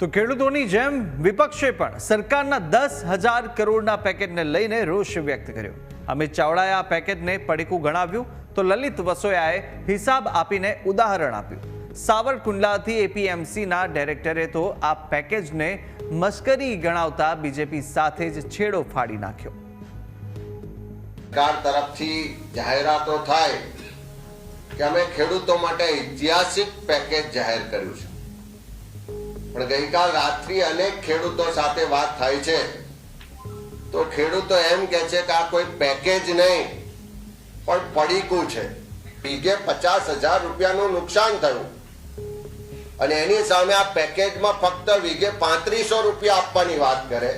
તો ખેડૂતોની જેમ વિપક્ષે પણ સરકારના દસ હજાર કરોડના પેકેજને લઈને રોષ વ્યક્ત કર્યો. અમિત ચાવડાએ આ પેકેજને પડીકું ગણાવ્યું તો લલિત વસોયાએ હિસાબ આપીને ઉદાહરણ આપ્યું. સાવરકુંડલાથી એપીએમસીના ડાયરેક્ટરે તો આ પેકેજને મશ્કરી ગણાવતા બીજેપી સાથે જ છેડો ફાડી નાખ્યો. સરકાર તરફથી જાહેરાતો થાય કે અમે ખેડૂતો માટે ઐતિહાસિક પેકેજ જાહેર કર્યું છે. પણ ગઈકાલ રાત્રિ અનેક ખેડૂતો સાથે વાત થાય છે. તો ખેડૂતો એમ કે છે કે આ કોઈ પેકેજ નહીં, પણ પડીકું છે. બીગે પચાસ હજાર રૂપિયાનું નુકસાન થયું. અને એની સામે આ પેકેજમાં ફક્ત વીઘે પાંત્રીસો રૂપિયા આપવાની વાત કરે.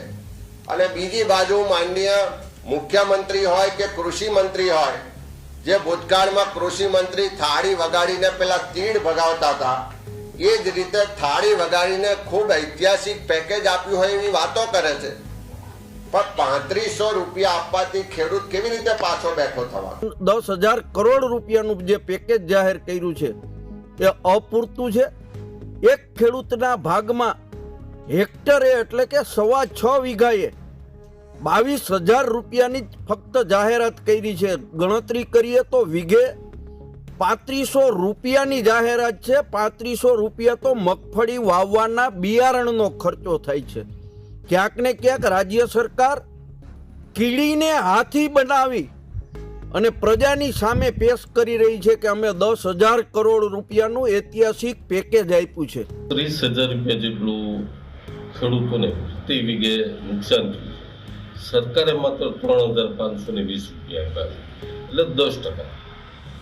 અને બીજી બાજુ માનનીય મુખ્યમંત્રી હોય કે કૃષિ મંત્રી હોય, જે ભૂતકાળમાં કૃષિ મંત્રી થાળી વગાડીને પેલા તીડ ભગાવતા હતા એ જ રીતે થાળી વગાડીને ખૂબ ઐતિહાસિક પેકેજ આપ્યું હોય એવી વાતો કરે છે. પણ પાંત્રીસો રૂપિયા આપવાથી ખેડૂત કેવી રીતે પાછો બેઠો થવાનો? દસ હજાર કરોડ રૂપિયાનું જે પેકેજ જાહેર કર્યું છે, એ અપૂરતું છે. એક ખેડૂતના ભાગમાં હેક્ટરે એટલે કે સવા છ વીઘાએ બાવીસ હજાર રૂપિયાની ફક્ત જાહેરાત કરી છે. ગણતરી કરીએ તો વીઘે પાંત્રીસો રૂપિયાની જાહેરાત છે. પાંત્રીસો રૂપિયા તો મગફળી વાવવાના બિયારણનો ખર્ચો થાય છે. ક્યાંક ને ક્યાંક રાજ્ય સરકાર કીડીને હાથી બનાવી અને પ્રજાની સામે પેશ કરી રહી છે કે અમે દસ હજાર કરોડ રૂપિયાનું ઐતિહાસિક પેકેજ આપ્યું છે. ત્રીસ હજાર રૂપિયા જેટલું ખેડૂતોને પ્રતિ વીઘે નુકસાન થયું સરકારે માત્ર ત્રણ હજાર પાંચસો ને વીસ રૂપિયા આપ્યા એટલે દસ ટકા.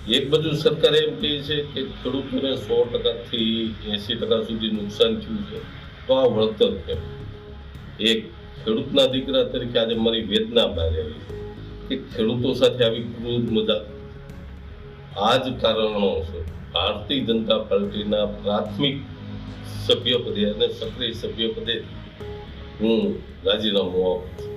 એક બાજુ સરકારે એમ કહે છે કે ખેડૂતોને સો ટકાથી એંસી ટકા સુધી નુકસાન થયું છે, તો આ વળતર કેમ? એક, ખેડૂતના દીકરા તરીકે આજે મારી વેદના બહાર આવી કે ખેડૂતો સાથે આવી ક્રૂર મજા. આ જ કારણો છે. ભારતીય જનતા પાર્ટીના પ્રાથમિક સભ્ય પદે અને સક્રિય સભ્ય પદે હું રાજીનામું આપું છું.